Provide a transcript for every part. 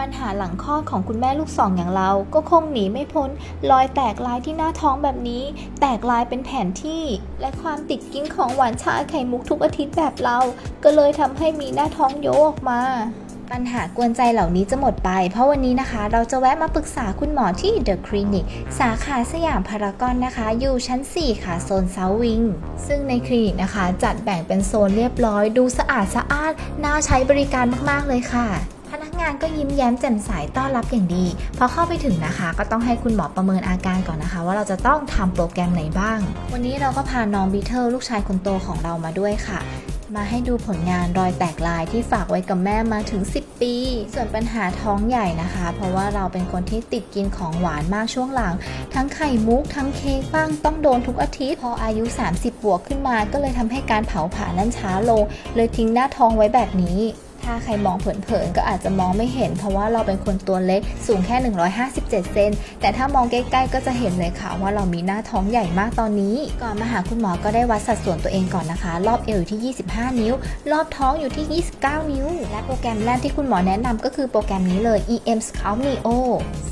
ปัญหาหลังคลอดของคุณแม่ลูกสองอย่างเรา ก็คงหนีไม่พ้น รอยแตกลายที่หน้าท้องแบบนี้ แตกลายเป็นแผนที่ และความติดกิ้งของหวานชาไข่มุกทุกอาทิตย์แบบเรา ก็เลยทำให้มีหน้าท้องโยกออกมาปัญหากวนใจเหล่านี้จะหมดไป เพราะวันนี้นะคะ เราจะแวะมาปรึกษาคุณหมอที่ The Clinic สาขาสยามพารากอนนะคะ อยู่ชั้น 4 ค่ะ โซนเซาวิง ซึ่งในคลินิกนะคะ จัดแบ่งเป็นโซนเรียบร้อย ดูสะอาดสะอาด น่าใช้บริการมาก ๆ เลยค่ะานก็ยิ้มแย้มแจ่มใสต้อนรับอย่างดี พอเข้าไปถึงนะคะ ก็ต้องให้คุณหมอประเมินอาการก่อนนะคะ ว่าเราจะต้องทำโปรแกรมไหนบ้าง วันนี้เราก็พาน้องบีเทิลลูกชายคนโตของเรามาด้วยค่ะมาให้ดูผลงานรอยแตกลายที่ฝากไว้กับแม่มาถึง 10 ปี ส่วนปัญหาท้องใหญ่นะคะ เพราะว่าเราเป็นคนที่ติดกินของหวานมากช่วงหลัง ทั้งไข่มุก ทั้งเค้กบ้างต้องโดนทุกอาทิตย์ พออายุ 30 บวกขึ้นมา ก็เลยทำให้การเผาผลาญนั้นช้าลง เลยทิ้งหน้าท้องไว้แบบนี้ ถ้าใครมองเผินๆก็อาจจะมองไม่เห็น เพราะว่าเราเป็นคนตัวเล็กสูงแค่ 157 เซนแต่ถ้ามองใกล้ๆ ก็จะเห็นเลยค่ะว่าเรามีหน้าท้องใหญ่มากตอนนี้ ก่อนมาหาคุณหมอก็ได้วัดสัดส่วนตัวเองก่อนนะคะ รอบเอวอยู่ที่ 25 นิ้ว รอบท้องอยู่ที่ 29 นิ้ว และโปรแกรมแรกที่คุณหมอแนะนำก็คือโปรแกรมนี้เลย EM Scout Neo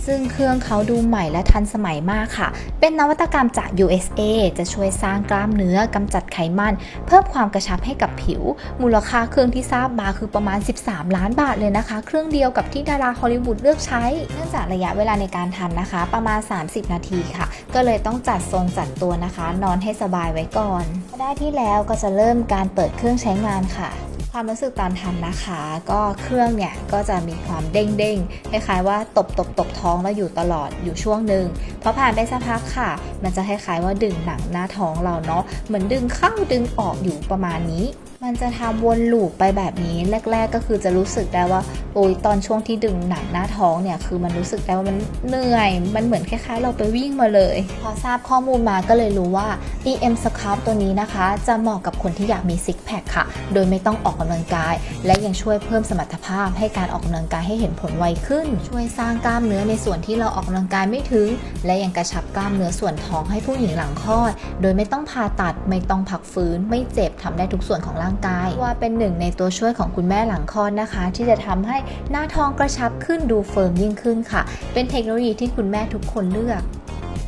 ซึ่งเครื่องเขาดูใหม่และทันสมัยมากค่ะ เป็นนวัตกรรมจาก USA จะช่วยสร้างกล้ามเนื้อกำจัดไขมัน เพิ่มความกระชับให้กับผิว มูลค่าเครื่องที่ทราบมาคือประมาณ13ล้านบาทเลยนะคะ เครื่องเดียวกับที่ดาราฮอลลีวูดเลือกใช้ เนื่องจากระยะเวลาในการทำนะคะ ประมาณ 30 นาทีค่ะ ก็เลยต้องจัดทรงจัดตัวนะคะ นอนให้สบายไว้ก่อน ได้ที่แล้วก็จะเริ่มการเปิดเครื่องใช้งานค่ะความรู้สึกตอนทำนะคะ ก็เครื่องเนี่ยก็จะมีความเด้งเด้งๆคล้ายๆว่าตบตบตบท้องแล้วอยู่ตลอดอยู่ช่วงหนึ่งพอผ่านไปสักพักค่ะ มันจะคล้ายๆว่าดึงหนังหน้าท้องเราเนาะเหมือนดึงเข้าดึงออกอยู่ประมาณนี้ มันจะทำวนลูปไปแบบนี้แรก ๆ ก็คือจะรู้สึกได้ว่า โอ้ยตอนช่วงที่ดึงหนังหน้าท้องเนี่ยคือมันรู้สึกได้ว่ามันเหนื่อย มันเหมือนคล้ายๆ เราไปวิ่งมาเลย พอทราบข้อมูลมาก็เลยรู้ว่า EM Sculpt ตัวนี้นะคะ จะเหมาะกับคนที่อยากมีซิกแพคค่ะ โดยไม่ต้องออกกำลังกาย และยังช่วยเพิ่มสมรรถภาพให้การออกกำลังกายให้เห็นผลไวขึ้น ช่วยสร้างกล้ามเนื้อในส่วนที่เราออกกำลังกายไม่ถึง และยังกระชับกล้ามเนื้อส่วนท้องให้ผู้หญิงหลังคลอด โดยไม่ต้องผ่าตัดไม่ต้องพักฟื้น ไม่เจ็บทำได้ทุกส่วนของร่างกาย ว่าเป็นหนึ่งในตัวช่วยของคุณแม่หลังคลอดนะคะ ที่จะทำให้หน้าท้องกระชับขึ้นดูเฟิร์มยิ่งขึ้นค่ะ เป็นเทคโนโลยีที่คุณแม่ทุกคนเลือก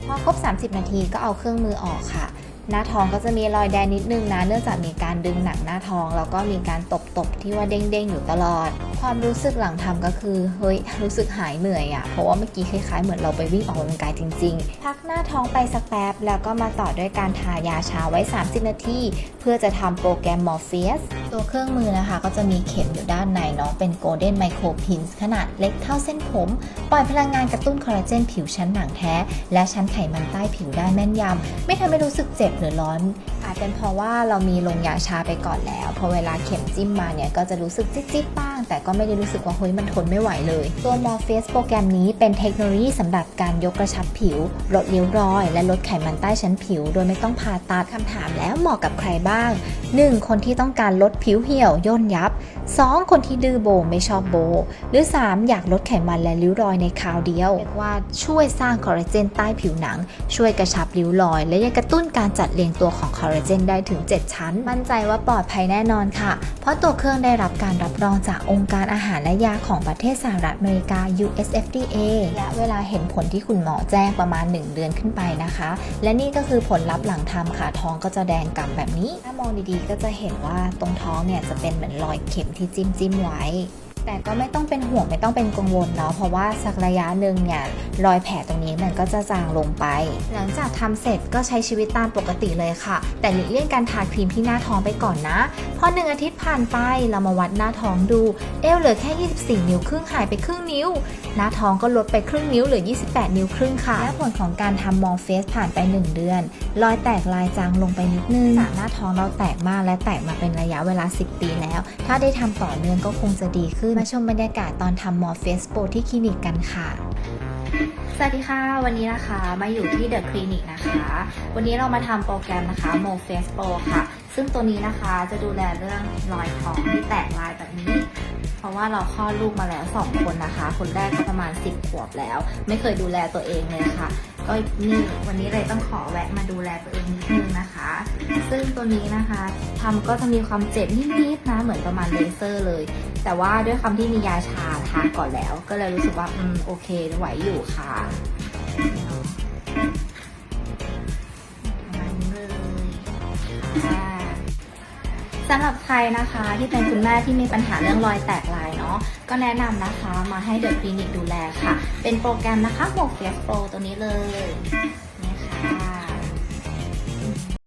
พอครบ 30 นาทีก็เอาเครื่องมือออกค่ะหน้าท้องก็จะมีรอยแดงนิดนึงนะ เนื่องจากมีการดึงหนังหน้าท้อง แล้วก็มีการตบๆที่ว่าเด้งๆอยู่ตลอดความรู้สึกหลังทำก็คือเฮ้ยรู้สึกหายเหนื่อยอะ่ะเพราะว่าเมื่อกี้คล้ายๆเหมือนเราไปวิ่งออกกำลังกายจริง ๆ พักหน้าท้องไปสักแป๊บ แล้วก็มาต่อด้วยการทายาชาไว้ 30 นาทีเพื่อจะทำโปรแกรม Morpheus ตัวเครื่องมือนะคะ ก็จะมีเข็มอยู่ด้านในเนาะเป็น Golden Micro Pins ขนาดเล็กเท่าเส้นผม ปล่อยพลังงานกระตุ้นคอลลาเจนผิวชั้นหนังแท้ และชั้นไขมันใต้ผิวได้แม่นยำไม่ทำให้รู้สึกเจ็บหรือร้อนอาจเป็นเพราะว่าเรามีลงยาชาไปก่อนแล้วพอเวลาเข็มจิ้มมาเนี่ยก็จะรู้สึกจิ๊บๆบ้างแต่ก็ไม่ได้รู้สึกว่าเฮ้ยมันทนไม่ไหวเลย ตัว Morpheus โปรแกรมนี้เป็นเทคโนโลยีสำหรับการยกกระชับผิว ลดริ้วรอย และลดไขมันใต้ชั้นผิว โดยไม่ต้องผ่าตัดคำถามแล้วเหมาะกับใครบ้าง 1. คนที่ต้องการลดผิวเหี่ยวย่นยับ 2. คนที่ดื้อโบไม่ชอบโบ หรือ 3. อยากลดไขมันและริ้วรอยในคราวเดียวเรียกว่าช่วยสร้างคอลลาเจนใต้ผิวหนัง ช่วยกระชับริ้วรอย และยังกระตุ้นการจัดเรียงตัวของคอลลาเจนได้ถึง 7 ชั้น มั่นใจว่าปลอดภัยแน่นอนค่ะ เพราะตัวเครื่องได้รับการรับรองจากองค์การอาหารและยาของประเทศสหรัฐอเมริกา USFDA ระยะเวลาเห็นผลที่คุณหมอแจ้งประมาณ 1 เดือนขึ้นไปนะคะ และนี่ก็คือผลลัพธ์หลังทำค่ะท้องก็จะแดงกำแบบนี้ ถ้ามองดีๆก็จะเห็นว่าตรงท้องเนี่ยจะเป็นเหมือนรอยเข็มที่จิ้มจิ้มไว้ แต่ก็ไม่ต้องเป็นห่วงไม่ต้องเป็นกังวลเนาะเพราะว่าสักระยะหนึ่งเนี่ยรอยแผลตรงนี้มันก็จะจางลงไป หลังจากทำเสร็จก็ใช้ชีวิตตามปกติเลยค่ะ แต่หลีกเลี่ยงการทาครีมที่หน้าท้องไปก่อนนะพอหนึ่งอาทิตย์ผ่านไปเรามาวัดหน้าท้องดู เอวเหลือแค่ 24 นิ้วครึ่งหายไปครึ่งนิ้ว หน้าท้องก็ลดไปครึ่งนิ้วเหลือ 28 นิ้วครึ่งค่ะ และผลของการทำมอร์เฟสผ่านไป 1 เดือน รอยแตกลายจางลงไปนิดนึงจากหน้าท้องเราแตกมากและแตกมาเป็นระยะเวลา 10 ปีแล้ว ถ้าได้ทำต่อเนื่องก็คงจะดีขึ้นมาชมบรรยากาศตอนทำมอร์เฟสโปที่คลินิกกันค่ะสวัสดีค่ะ วันนี้นะคะมาอยู่ที่เดอะคลินิกนะคะ วันนี้เรามาทำโปรแกรมนะคะ Mo Face Pro ค่ะ ซึ่งตัวนี้นะคะจะดูแลเรื่องรอยท้องที่แตกลายแบบนี้ เพราะว่าเราคลอดลูกมาแล้ว 2 คนนะคะ คนแรกก็ประมาณ 10 ขวบแล้ว ไม่เคยดูแลตัวเองเลยค่ะ ก็นี่วันนี้เลยต้องขอแวะมาดูแลตัวเองนิดนึงนะคะ ซึ่งตัวนี้นะคะทำก็จะมีความเจ็บนิดๆนะเหมือนประมาณเลเซอร์เลย แต่ว่าด้วยคำที่มียาชาทาก่อนแล้ว ก็เลยรู้สึกว่าอืมโอเคไหวอยู่ค่ะประมาณนี้เลยค่ะสำหรับใครนะคะที่เป็นคุณแม่ที่มีปัญหาเรื่องรอยแตกลายเนาะก็แนะนำนะคะมาให้เดอะคลินิกดูแลค่ะ เป็นโปรแกรมนะคะหมวกเฟสโปรตัวนี้เลยนี่ค่ะ